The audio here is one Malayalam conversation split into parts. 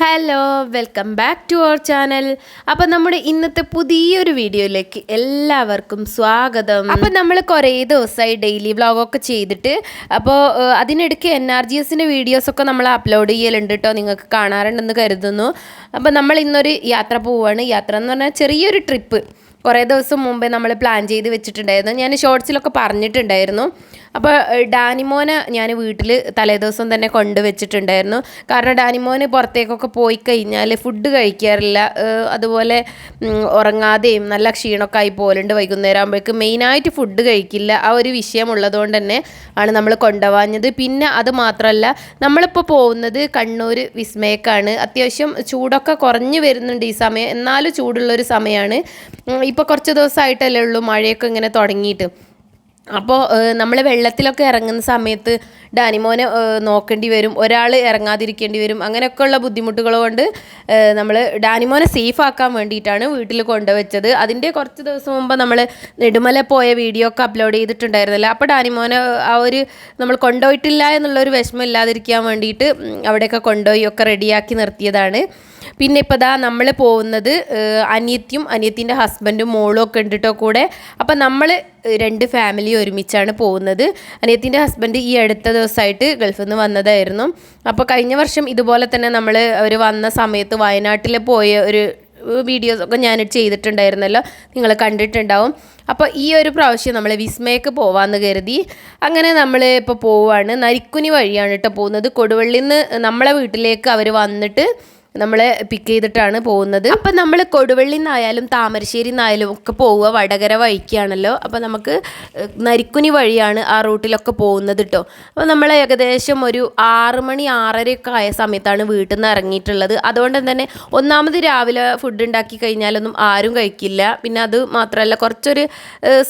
Hello welcome back to our channel അപ്പം നമ്മുടെ ഇന്നത്തെ പുതിയൊരു വീഡിയോയിലേക്ക് എല്ലാവർക്കും സ്വാഗതം. അപ്പം നമ്മൾ കുറേ ദിവസമായി ഡെയിലി വ്ളോഗൊക്കെ ചെയ്തിട്ട് അപ്പോൾ അതിനിടയ്ക്ക് എൻ ആർ ജി എസിന്റെ വീഡിയോസൊക്കെ നമ്മൾ അപ്ലോഡ് ചെയ്യലുണ്ട് കേട്ടോ നിങ്ങൾക്ക് കാണാറുണ്ടെന്ന് കരുതുന്നു. അപ്പം നമ്മൾ ഇന്നൊരു യാത്ര പോവുകയാണ് യാത്ര എന്ന് പറഞ്ഞാൽ ചെറിയൊരു ട്രിപ്പ് കുറേ ദിവസം മുമ്പേ നമ്മൾ പ്ലാൻ ചെയ്ത് വെച്ചിട്ടുണ്ടായിരുന്നു. ഞാൻ ഷോർട്സിലൊക്കെ പറഞ്ഞിട്ടുണ്ടായിരുന്നു. അപ്പോൾ ഡാനിമോനെ ഞാൻ വീട്ടിൽ തലേദിവസം തന്നെ കൊണ്ടുവച്ചിട്ടുണ്ടായിരുന്നു. കാരണം ഡാനിമോന് പുറത്തേക്കൊക്കെ പോയി കഴിഞ്ഞാൽ ഫുഡ് കഴിക്കാറില്ല. അതുപോലെ ഉറങ്ങാതെയും നല്ല ക്ഷീണമൊക്കെ ആയി പോലുണ്ട് വൈകുന്നേരം ആകുമ്പോഴേക്ക് മെയിനായിട്ട് ഫുഡ് കഴിക്കില്ല. ആ ഒരു വിഷയം ഉള്ളതുകൊണ്ട് തന്നെ ആണ് നമ്മൾ കൊണ്ടുപോകാഞ്ഞത്. പിന്നെ അത് മാത്രമല്ല നമ്മളിപ്പോൾ പോകുന്നത് കണ്ണൂർ വിസ്മയക്കാണ്. അത്യാവശ്യം ചൂടൊക്കെ കുറഞ്ഞു വരുന്നുണ്ട് ഈ സമയം. എന്നാലും ചൂടുള്ളൊരു സമയമാണ് ഇപ്പോൾ കുറച്ച് ദിവസമായിട്ടല്ലേ ഉള്ളൂ മഴയൊക്കെ ഇങ്ങനെ തുടങ്ങിയിട്ട്. അപ്പോൾ നമ്മൾ വെള്ളത്തിലൊക്കെ ഇറങ്ങുന്ന സമയത്ത് ഡാനിമോനെ നോക്കേണ്ടി വരും. ഒരാൾ ഇറങ്ങാതിരിക്കേണ്ടി വരും. അങ്ങനെയൊക്കെയുള്ള ബുദ്ധിമുട്ടുകൾ കൊണ്ട് നമ്മൾ ഡാനിമോനെ സേഫ് ആക്കാൻ വേണ്ടിയിട്ടാണ് വീട്ടിൽ കൊണ്ടുവച്ചത്. അതിന്റെ കുറച്ച് ദിവസം മുമ്പ് നമ്മൾ നെടുമല പോയ വീഡിയോ ഒക്കെ അപ്ലോഡ് ചെയ്തിട്ടുണ്ടായിരുന്നല്ലോ. അപ്പോൾ ഡാനിമോനെ ആ ഒരു നമ്മൾ കൊണ്ടുപോയിട്ടില്ല എന്നുള്ളൊരു വിഷമം ഇല്ലാതിരിക്കാൻ വേണ്ടിയിട്ട് അവിടെയൊക്കെ കൊണ്ടുപോയി ഒക്കെ റെഡിയാക്കി നിർത്തിയതാണ്. പിന്നെ ഇപ്പോൾ ദാ നമ്മൾ പോകുന്നത് അനിയത്തിയും അനിയത്തിന്റെ ഹസ്ബൻഡും മോളും ഒക്കെ ഉണ്ട് കൂടെ. അപ്പം നമ്മൾ രണ്ട് ഫാമിലി ഒരുമിച്ചാണ് പോകുന്നത്. അനിയത്തിന്റെ ഹസ്ബൻഡ് ഈ അടുത്ത ദിവസമായിട്ട് ഗൾഫിൽ നിന്ന് വന്നതായിരുന്നു. അപ്പോൾ കഴിഞ്ഞ വർഷം ഇതുപോലെ തന്നെ നമ്മൾ അവർ വന്ന സമയത്ത് വയനാട്ടിൽ പോയ ഒരു വീഡിയോസ് ഒക്കെ ഞാൻ ചെയ്തിട്ടുണ്ടായിരുന്നല്ലോ. നിങ്ങൾ കണ്ടിട്ടുണ്ടാവും. അപ്പോൾ ഈ ഒരു പ്രാവശ്യം നമ്മൾ വിസ്മയക്ക് പോവാന്ന് കരുതി. അങ്ങനെ നമ്മൾ ഇപ്പോൾ പോവാണ്. നരിക്കുനി വഴിയാണ് കേട്ടോ പോകുന്നത്. കൊടുവള്ളിന്ന് നമ്മളെ വീട്ടിലേക്ക് അവർ വന്നിട്ട് നമ്മളെ പിക്ക് ചെയ്തിട്ടാണ് പോകുന്നത്. അപ്പം നമ്മൾ കൊടുവള്ളി നിന്നായാലും താമരശ്ശേരി നിന്നായാലും ഒക്കെ പോവുക വടകര വഴിക്കാണല്ലോ. അപ്പം നമുക്ക് നരിക്കുനി വഴിയാണ് ആ റൂട്ടിലൊക്കെ പോകുന്നത് കേട്ടോ അപ്പോൾ നമ്മൾ ഏകദേശം ഒരു ആറ് മണി ആറരയൊക്കെ ആയ സമയത്താണ് വീട്ടിൽ നിന്ന് ഇറങ്ങിയിട്ടുള്ളത്. അതുകൊണ്ട് തന്നെ ഒന്നാമത് രാവിലെ ഫുഡ് ഉണ്ടാക്കി കഴിഞ്ഞാലൊന്നും ആരും കഴിക്കില്ല. പിന്നെ അത് മാത്രമല്ല കുറച്ചൊരു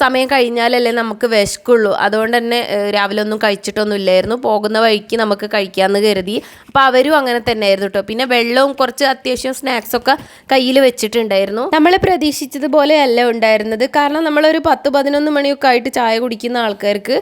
സമയം കഴിഞ്ഞാലല്ലേ നമുക്ക് വിശക്കുള്ളൂ. അതുകൊണ്ട് തന്നെ രാവിലെ ഒന്നും കഴിച്ചിട്ടൊന്നും ഇല്ലായിരുന്നു. പോകുന്ന വഴിക്ക് നമുക്ക് കഴിക്കാമെന്ന് കരുതി. അപ്പോൾ അവരും അങ്ങനെ തന്നെയായിരുന്നു കേട്ടോ പിന്നെ വെള്ളവും കുറച്ച് അത്യാവശ്യം സ്നാക്സ് ഒക്കെ കയ്യിൽ വെച്ചിട്ടുണ്ടായിരുന്നു. നമ്മൾ പ്രതീക്ഷിച്ചതുപോലെ അല്ല ഉണ്ടായിരുന്നത്. കാരണം നമ്മളൊരു പത്ത് പതിനൊന്ന് മണിയൊക്കെ ആയിട്ട് ചായ കുടിക്കുന്ന ആൾക്കാർക്ക്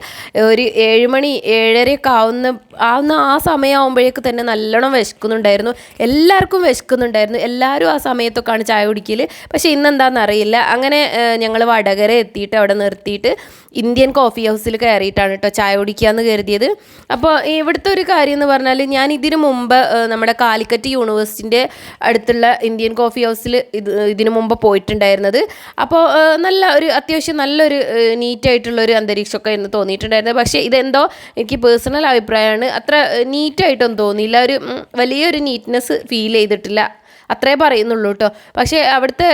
ഒരു ഏഴ് മണി ഏഴരയൊക്കെ ആവുന്ന ആവുന്ന ആ സമയമാകുമ്പോഴേക്ക് തന്നെ നല്ലോണം വിശക്കുന്നുണ്ടായിരുന്നു. എല്ലാവർക്കും വിശക്കുന്നുണ്ടായിരുന്നു. എല്ലാവരും ആ സമയത്തൊക്കെയാണ് ചായ കുടിക്കൽ പക്ഷേ ഇന്നെന്താണെന്ന് അറിയില്ല. അങ്ങനെ ഞങ്ങൾ വടകര എത്തിയിട്ട് അവിടെ നിർത്തിയിട്ട് ഇന്ത്യൻ കോഫി ഹൗസിൽ കയറിയിട്ടാണ് കേട്ടോ ചായ കുടിക്കുകയെന്ന് കരുതിയത്. അപ്പോൾ ഇവിടുത്തെ ഒരു കാര്യം എന്ന് പറഞ്ഞാൽ ഞാൻ ഇതിനു മുമ്പ് നമ്മുടെ കാലിക്കറ്റ് യൂണിവേഴ്സിറ്റിന്റെ അടുത്തുള്ള ഇന്ത്യൻ കോഫി ഹൗസിൽ ഇത് ഇതിനു മുമ്പ് പോയിട്ടുണ്ടായിരുന്നത്. അപ്പോൾ നല്ല ഒരു അത്യാവശ്യം നല്ലൊരു നീറ്റായിട്ടുള്ളൊരു അന്തരീക്ഷമൊക്കെ എന്ന് തോന്നിയിട്ടുണ്ടായിരുന്നത് പക്ഷേ ഇതെന്തോ എനിക്ക് പേഴ്സണൽ അഭിപ്രായമാണ്. അത്ര നീറ്റായിട്ടൊന്നും തോന്നിയില്ല. ഒരു വലിയൊരു നീറ്റ്നെസ് ഫീൽ ചെയ്തിട്ടില്ല. അത്രേ പറയുന്നുള്ളൂ കേട്ടോ പക്ഷേ അവിടുത്തെ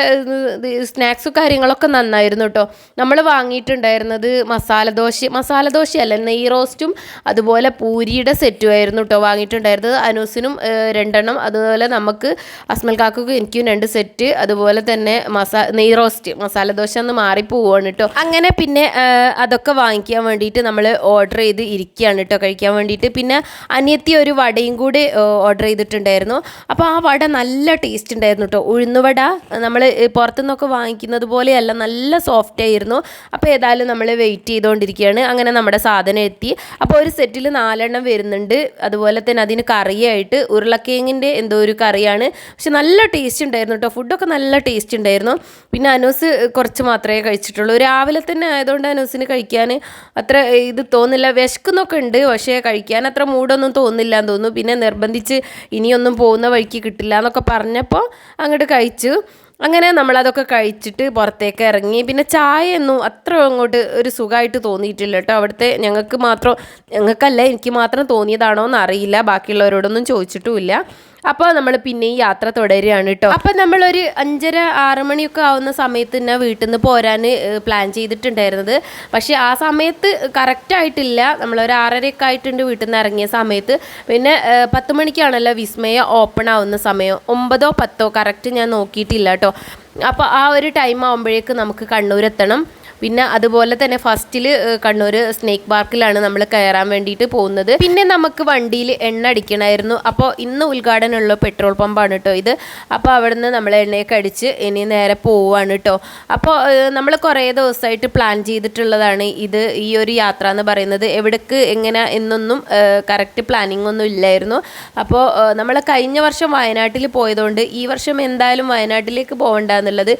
സ്നാക്സും കാര്യങ്ങളൊക്കെ നന്നായിരുന്നു കേട്ടോ നമ്മൾ വാങ്ങിയിട്ടുണ്ടായിരുന്നത് മസാല ദോശ മസാല ദോശയല്ല നെയ് റോസ്റ്റും അതുപോലെ പൂരിയുടെ സെറ്റും ആയിരുന്നു കേട്ടോ വാങ്ങിയിട്ടുണ്ടായിരുന്നത്. അനൂസിനും രണ്ടെണ്ണം അതുപോലെ നമുക്ക് അസ്മൽ കാക്കും എനിക്കും രണ്ട് സെറ്റ് അതുപോലെ തന്നെ മസാ നെയ് റോസ്റ്റ് മസാല ദോശ ഒന്ന് മാറിപ്പോവാണ് കേട്ടോ അങ്ങനെ പിന്നെ അതൊക്കെ വാങ്ങിക്കാൻ വേണ്ടിയിട്ട് നമ്മൾ ഓർഡർ ചെയ്ത് ഇരിക്കുകയാണ് കേട്ടോ കഴിക്കാൻ വേണ്ടിയിട്ട്. പിന്നെ അനിയത്തി ഒരു വടയും കൂടി ഓർഡർ ചെയ്തിട്ടുണ്ടായിരുന്നു. അപ്പോൾ ആ വട നല്ല ടേസ്റ്റ് ഉണ്ടായിരുന്നു കേട്ടോ ഉഴുന്നുവട നമ്മൾ പുറത്തുനിന്നൊക്കെ വാങ്ങിക്കുന്നത് പോലെയല്ല നല്ല സോഫ്റ്റ് ആയിരുന്നു. അപ്പോൾ ഏതായാലും നമ്മൾ വെയിറ്റ് ചെയ്തുകൊണ്ടിരിക്കുകയാണ് അങ്ങനെ നമ്മുടെ സാധനം എത്തി. അപ്പോൾ ഒരു സെറ്റിൽ നാലെണ്ണം വരുന്നുണ്ട്. അതുപോലെ തന്നെ അതിന് കറിയായിട്ട് ഉരുളക്കിഴങ്ങിന്റെ എന്തോ ഒരു കറിയാണ്. പക്ഷെ നല്ല ടേസ്റ്റ് ഉണ്ടായിരുന്നു കേട്ടോ ഫുഡൊക്കെ നല്ല ടേസ്റ്റ് ഉണ്ടായിരുന്നു. പിന്നെ അനൂസ് കുറച്ച് മാത്രമേ കഴിച്ചിട്ടുള്ളൂ. രാവിലെ തന്നെ ആയതുകൊണ്ട് അനൂസിന് കഴിക്കാൻ അത്ര ഇത് തോന്നില്ല. വിശക്കുന്നൊക്കെ ഉണ്ട് പക്ഷേ കഴിക്കാൻ അത്ര മൂടൊന്നും തോന്നില്ല എന്ന് തോന്നുന്നു. പിന്നെ നിർബന്ധിച്ച് ഇനിയൊന്നും പോകുന്ന വഴിക്ക് കിട്ടില്ല എന്നൊക്കെ പറഞ്ഞപ്പോൾ അങ്ങോട്ട് കഴിച്ചു. അങ്ങനെ നമ്മളതൊക്കെ കഴിച്ചിട്ട് പുറത്തേക്ക് ഇറങ്ങി പിന്നെ ചായ ഒന്നും അത്ര അങ്ങോട്ട് ഒരു സുഖമായിട്ട് തോന്നിയിട്ടില്ല കേട്ടോ അവിടുത്തെ ഞങ്ങൾക്ക് മാത്രം ഞങ്ങൾക്കല്ല എനിക്ക് മാത്രം തോന്നിയതാണോ എന്ന് അറിയില്ല ബാക്കിയുള്ളവരോടൊന്നും ചോദിച്ചിട്ടുമില്ല അപ്പോൾ നമ്മൾ പിന്നെയും യാത്ര തുടരുകയാണ് കേട്ടോ അപ്പം നമ്മളൊരു അഞ്ചര ആറ് മണിയൊക്കെ ആവുന്ന സമയത്ത് തന്നെ വീട്ടിൽ നിന്ന് പോരാൻ പ്ലാൻ ചെയ്തിട്ടുണ്ടായിരുന്നത്. പക്ഷേ ആ സമയത്ത് കറക്റ്റ് ആയിട്ടില്ല. നമ്മളൊരു ആറരയൊക്കെ ആയിട്ടുണ്ട് വീട്ടിൽ നിന്ന് ഇറങ്ങിയ സമയത്ത്. പിന്നെ പത്ത് മണിക്കാണല്ലോ വിസ്മയ ഓപ്പൺ ആവുന്ന സമയം. ഒമ്പതോ പത്തോ കറക്റ്റ് ഞാൻ നോക്കിയിട്ടില്ല കേട്ടോ അപ്പോൾ ആ ഒരു ടൈം ആകുമ്പോഴേക്ക് നമുക്ക് കണ്ണൂരെത്തണം. പിന്നെ അതുപോലെ തന്നെ ഫസ്റ്റിൽ കണ്ണൂർ സ്നേക്ക് പാർക്കിലാണ് നമ്മൾ കയറാൻ വേണ്ടിയിട്ട് പോകുന്നത്. പിന്നെ നമുക്ക് വണ്ടിയിൽ എണ്ണ അടിക്കണമായിരുന്നു അപ്പോൾ ഇന്ന് ഉദ്ഘാടനമുള്ള പെട്രോൾ പമ്പാണ് കേട്ടോ ഇത്. അപ്പോൾ അവിടുന്ന് നമ്മൾ എണ്ണയൊക്കെ അടിച്ച് ഇനി നേരെ പോവുകയാണ് കേട്ടോ അപ്പോൾ നമ്മൾ കുറേ ദിവസമായിട്ട് പ്ലാൻ ചെയ്തിട്ടുള്ളതാണ് ഇത് ഈ ഒരു യാത്ര എന്ന് പറയുന്നത്. എവിടേക്ക് എങ്ങനെ എന്നൊന്നും കറക്റ്റ് പ്ലാനിങ് ഒന്നും ഇല്ലായിരുന്നു. അപ്പോൾ നമ്മൾ കഴിഞ്ഞ വർഷം വയനാട്ടിൽ പോയതുകൊണ്ട് ഈ വർഷം എന്തായാലും വയനാട്ടിലേക്ക് പോകണ്ട എന്നുള്ളത്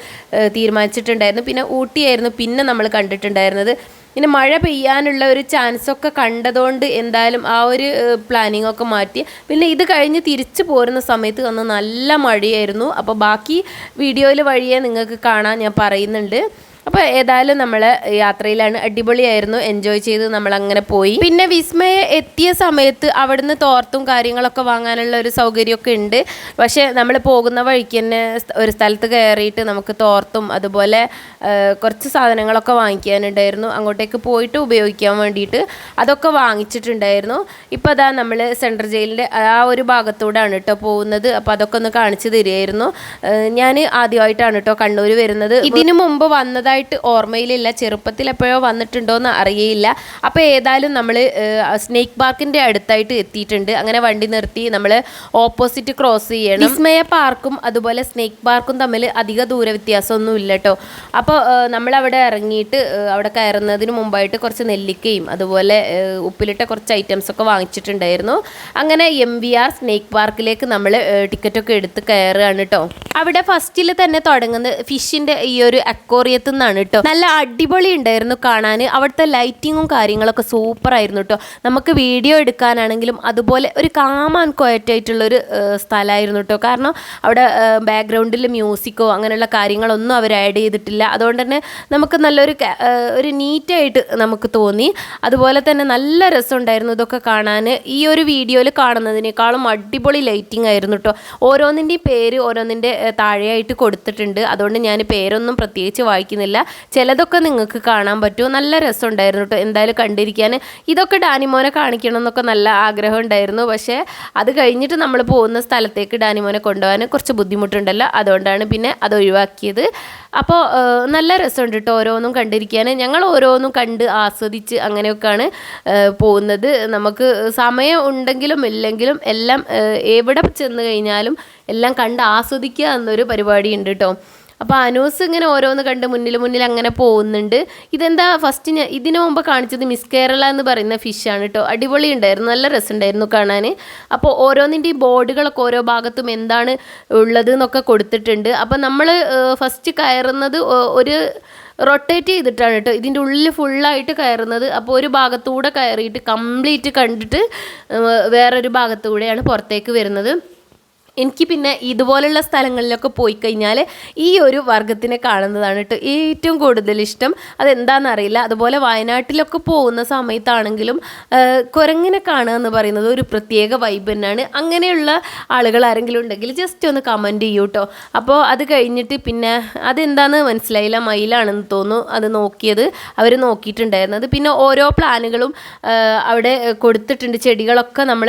തീരുമാനിച്ചിട്ടുണ്ടായിരുന്നു. പിന്നെ ഊട്ടിയായിരുന്നു. പിന്നെ നമ്മൾ കണ്ടിട്ടുണ്ടായിരുന്നത്. പിന്നെ മഴ പെയ്യാനുള്ള ഒരു ചാൻസ് ഒക്കെ കണ്ടതുകൊണ്ട് എന്തായാലും ആ ഒരു പ്ലാനിങ് ഒക്കെ മാറ്റി. പിന്നെ ഇത് കഴിഞ്ഞ് തിരിച്ചു പോരുന്ന സമയത്ത് അന്ന് നല്ല മഴയായിരുന്നു. അപ്പോൾ ബാക്കി വീഡിയോയിൽ വഴിയേ നിങ്ങൾക്ക് കാണാൻ ഞാൻ പറയുന്നുണ്ട്. അപ്പോൾ ഏതായാലും നമ്മൾ യാത്രയിലാണ് അടിപൊളിയായിരുന്നു. എൻജോയ് ചെയ്ത് നമ്മൾ അങ്ങനെ പോയി. പിന്നെ വിസ്മയ എത്തിയ സമയത്ത് അവിടുന്ന് തോർത്തും കാര്യങ്ങളൊക്കെ വാങ്ങാനുള്ള ഒരു സൗകര്യമൊക്കെ ഉണ്ട്. പക്ഷേ നമ്മൾ പോകുന്ന വഴിക്ക് തന്നെ ഒരു സ്ഥലത്ത് കയറിയിട്ട് നമുക്ക് തോർത്തും അതുപോലെ കുറച്ച് സാധനങ്ങളൊക്കെ വാങ്ങിക്കാനുണ്ടായിരുന്നു. അങ്ങോട്ടേക്ക് പോയിട്ട് ഉപയോഗിക്കാൻ വേണ്ടിയിട്ട് അതൊക്കെ വാങ്ങിച്ചിട്ടുണ്ടായിരുന്നു. ഇപ്പോൾ അതാ നമ്മൾ സെൻട്രൽ ജയിലിന്റെ ആ ഒരു ഭാഗത്തൂടെയാണ് കേട്ടോ പോകുന്നത്. അപ്പോൾ അതൊക്കെ ഒന്ന് കാണിച്ചു തരികയായിരുന്നു. ഞാൻ ആദ്യമായിട്ടാണ് കേട്ടോ കണ്ണൂർ വരുന്നത്. ഇതിനു മുമ്പ് വന്നതായിട്ട് ഓർമ്മയിലില്ല. ചെറുപ്പത്തിൽ എപ്പോഴോ വന്നിട്ടുണ്ടോയെന്ന് അറിയയില്ല. അപ്പോൾ ഏതായാലും നമ്മൾ സ്നേക്ക് പാർക്കിന്റെ അടുത്തായിട്ട് എത്തിയിട്ടുണ്ട്. അങ്ങനെ വണ്ടി നിർത്തി നമ്മൾ ഓപ്പോസിറ്റ് ക്രോസ് ചെയ്യണം. വിസ്മയ പാർക്കും അതുപോലെ സ്നേക്ക് പാർക്കും തമ്മിൽ അധിക ദൂര വ്യത്യാസമൊന്നും ഇല്ല കേട്ടോ അപ്പോൾ നമ്മളവിടെ ഇറങ്ങിയിട്ട് അവിടെ കയറുന്നതിന് മുമ്പായിട്ട് കുറച്ച് നെല്ലിക്കയും അതുപോലെ ഉപ്പിലിട്ട കുറച്ച് ഐറ്റംസ് ഒക്കെ വാങ്ങിച്ചിട്ടുണ്ടായിരുന്നു. അങ്ങനെ എം വി ആർ സ്നേക്ക് പാർക്കിലേക്ക് നമ്മൾ ടിക്കറ്റൊക്കെ എടുത്ത് കയറുകയാണ് കേട്ടോ അവിടെ ഫസ്റ്റിൽ തന്നെ തുടങ്ങുന്നത് ഫിഷിന്റെ ഈ ഒരു അക്വോറിയത്തിൽ നിന്നാണ് കേട്ടോ. നല്ല അടിപൊളി ഉണ്ടായിരുന്നു കാണാൻ. അവിടുത്തെ ലൈറ്റിങ്ങും കാര്യങ്ങളൊക്കെ സൂപ്പർ ആയിരുന്നു കേട്ടോ. നമുക്ക് വീഡിയോ എടുക്കാനാണെങ്കിലും അതുപോലെ ഒരു കാം ആൻഡ് ക്വയറ്റ് ആയിട്ടുള്ളൊരു സ്ഥലമായിരുന്നു കേട്ടോ. കാരണം അവിടെ ബാക്ക്ഗ്രൗണ്ടിൽ മ്യൂസിക്കോ അങ്ങനെയുള്ള കാര്യങ്ങളൊന്നും അവർ ആഡ് ചെയ്തിട്ടില്ല. അതുകൊണ്ട് തന്നെ നമുക്ക് നല്ലൊരു ഒരു നീറ്റായിട്ട് നമുക്ക് തോന്നി. അതുപോലെ തന്നെ നല്ല രസമുണ്ടായിരുന്നു ഇതൊക്കെ കാണാൻ. ഈ ഒരു വീഡിയോയിൽ കാണുന്നതിനേക്കാളും അടിപൊളി ലൈറ്റിംഗ് ആയിരുന്നു കേട്ടോ. ഓരോന്നിന്റെയും പേര് ഓരോന്നിന്റെ താഴെയായിട്ട് കൊടുത്തിട്ടുണ്ട്. അതുകൊണ്ട് ഞാൻ പേരൊന്നും പ്രത്യേകിച്ച് വായിക്കുന്നില്ല. ചിലതൊക്കെ നിങ്ങൾക്ക് കാണാൻ പറ്റും. നല്ല രസമുണ്ടായിരുന്നു കേട്ടോ എന്തായാലും കണ്ടിരിക്കാൻ. ഇതൊക്കെ ഡാനിമോനെ കാണിക്കണം എന്നൊക്കെ നല്ല ആഗ്രഹം ഉണ്ടായിരുന്നു. പക്ഷേ അത് കഴിഞ്ഞിട്ട് നമ്മൾ പോകുന്ന സ്ഥലത്തേക്ക് ഡാനിമോനെ കൊണ്ടുപോകാൻ കുറച്ച് ബുദ്ധിമുട്ടുണ്ടല്ലോ. അതുകൊണ്ടാണ് പിന്നെ അത് ഒഴിവാക്കിയത്. അപ്പോൾ നല്ല രസമുണ്ട് കേട്ടോ ഓരോന്നും കണ്ടിരിക്കാൻ. ഞങ്ങൾ ഓരോന്നും കണ്ട് ആസ്വദിച്ച് അങ്ങനെയൊക്കെയാണ് പോകുന്നത്. നമുക്ക് സമയം ഉണ്ടെങ്കിലും ഇല്ലെങ്കിലും എല്ലാം എവിടെ ചെന്ന് കഴിഞ്ഞാലും എല്ലാം കണ്ട് ആസ്വദിക്കുക എന്നൊരു പരിപാടി ഉണ്ട് കേട്ടോ അപ്പോൾ അനൂസ് ഇങ്ങനെ ഓരോന്ന് കണ്ട് മുന്നിൽ മുന്നിൽ അങ്ങനെ പോകുന്നുണ്ട്. ഇതെന്താ ഫസ്റ്റ് ഞാൻ ഇതിനു മുമ്പ് കാണിച്ചത് മിസ് കേരള എന്ന് പറയുന്ന ഫിഷാണ് കേട്ടോ അടിപൊളി ഉണ്ടായിരുന്നു നല്ല രസമുണ്ടായിരുന്നു കാണാൻ അപ്പോൾ ഓരോന്നിന്റെ ഈ ബോർഡുകളൊക്കെ ഓരോ ഭാഗത്തും എന്താണ് ഉള്ളത് എന്നൊക്കെ കൊടുത്തിട്ടുണ്ട്. അപ്പോൾ നമ്മൾ ഫസ്റ്റ് കയറുന്നത് ഒരു റൊട്ടേറ്റ് ചെയ്തിട്ടാണ് കേട്ടോ ഇതിന്റെ ഉള്ളിൽ ഫുള്ളായിട്ട് കയറുന്നത്. അപ്പോൾ ഒരു ഭാഗത്തൂടെ കയറിയിട്ട് കംപ്ലീറ്റ് കണ്ടിട്ട് വേറൊരു ഭാഗത്തൂടെയാണ് പുറത്തേക്ക് വരുന്നത്. എനിക്ക് പിന്നെ ഇതുപോലുള്ള സ്ഥലങ്ങളിലൊക്കെ പോയി കഴിഞ്ഞാൽ ഈ ഒരു വർഗത്തിനെ കാണുന്നതാണ് കേട്ടോ ഏറ്റവും കൂടുതൽ ഇഷ്ടം. അതെന്താണെന്നറിയില്ല അതുപോലെ വയനാട്ടിലൊക്കെ പോകുന്ന സമയത്താണെങ്കിലും കുരങ്ങിനെ കാണുക എന്ന് പറയുന്നത് ഒരു പ്രത്യേക വൈബ് തന്നെയാണ്. അങ്ങനെയുള്ള ആളുകൾ ആരെങ്കിലും ഉണ്ടെങ്കിൽ ജസ്റ്റ് ഒന്ന് കമന്റ് ചെയ്യൂ കേട്ടോ അപ്പോൾ അത് കഴിഞ്ഞിട്ട് പിന്നെ അതെന്താണെന്ന് മനസ്സിലായില്ല. മയിലാണെന്ന് തോന്നുന്നു അത് നോക്കിയത്. അവർ നോക്കിയിട്ടുണ്ടായിരുന്നത്. പിന്നെ ഓരോ പ്ലാനുകളും അവിടെ കൊടുത്തിട്ടുണ്ട്. ചെടികളൊക്കെ നമ്മൾ